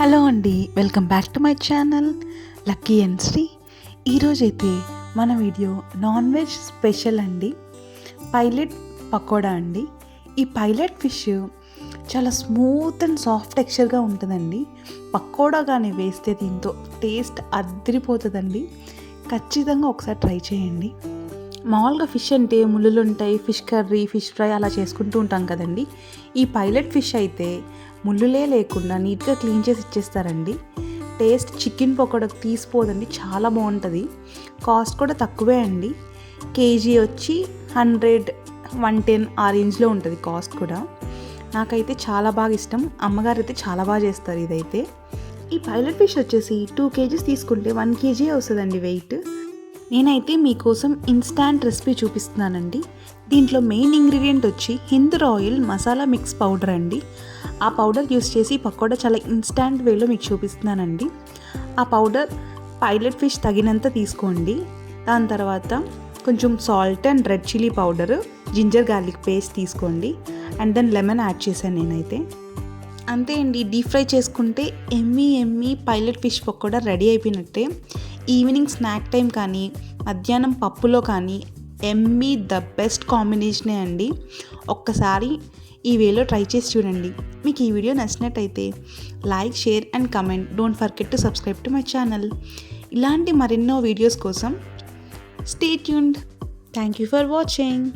Hello అండి welcome back to my channel Lucky and Sri. ఈరోజైతే మన వీడియో నాన్ వెజ్ స్పెషల్ అండి pilot pakoda అండి. ఈ పైలట్ ఫిష్ చాలా స్మూత్ అండ్ సాఫ్ట్ టెక్స్చర్గా ఉంటుందండి. పకోడా కానీ వేస్తే దీంతో టేస్ట్ అద్దరిపోతుందండి ఖచ్చితంగా ఒకసారి ట్రై చేయండి. మామూలుగా ఫిష్ అంటే ముళ్ళులు ఉంటాయి ఫిష్ కర్రీ ఫిష్ ఫ్రై అలా చేసుకుంటూ ఉంటాం కదండి. ఈ పైలట్ ఫిష్ అయితే ముళ్ళులే లేకుండా నీట్గా క్లీన్ చేసి ఇచ్చేస్తారండి. టేస్ట్ చికెన్ పకోడకు తీసిపోదండి చాలా బాగుంటుంది. కాస్ట్ కూడా తక్కువే అండి. కేజీ వచ్చి హండ్రెడ్ వన్ టెన్ ఆ రేంజ్లో ఉంటుంది కాస్ట్ కూడా. నాకైతే చాలా బాగా ఇష్టం. అమ్మగారు అయితే చాలా బాగా చేస్తారు ఇదైతే. ఈ పైలట్ ఫిష్ వచ్చేసి టూ కేజీస్ తీసుకుంటే వన్ కేజీ వస్తుందండి వెయిట్. నేనైతే మీకోసం ఇన్స్టాంట్ రెసిపీ చూపిస్తున్నానండి. దీంట్లో మెయిన్ ఇంగ్రీడియంట్ వచ్చి హిందర్ ఆయిల్ మసాలా మిక్స్ పౌడర్ అండి. ఆ పౌడర్ యూస్ చేసి పకోడా చాలా ఇన్స్టాంట్ వేలో మీకు చూపిస్తున్నానండి. ఆ పౌడర్ పైలట్ ఫిష్ తగినంత తీసుకోండి. దాని తర్వాత కొంచెం salt and red chilli powder ginger garlic paste తీసుకోండి. అండ్ దెన్ లెమన్ యాడ్ చేశాను నేనైతే. అంతే అండి డీప్ ఫ్రై చేసుకుంటే ఎమ్మి ఎమ్మి పైలట్ ఫిష్ పకోడా రెడీ అయిపోయినట్టే. ఈవినింగ్ స్నాక్ టైం కానీ మధ్యాహ్నం పప్పులో కానీ ఎమ్మి ద బెస్ట్ కాంబినేషనే అండి. ఒక్కసారి ఈ వేలో ట్రై చేసి చూడండి. మీకు ఈ వీడియో నచ్చినట్టయితే like share and comment. Don't forget to subscribe to my channel ఇలాంటి మరెన్నో వీడియోస్ కోసం stay tuned thank you for watching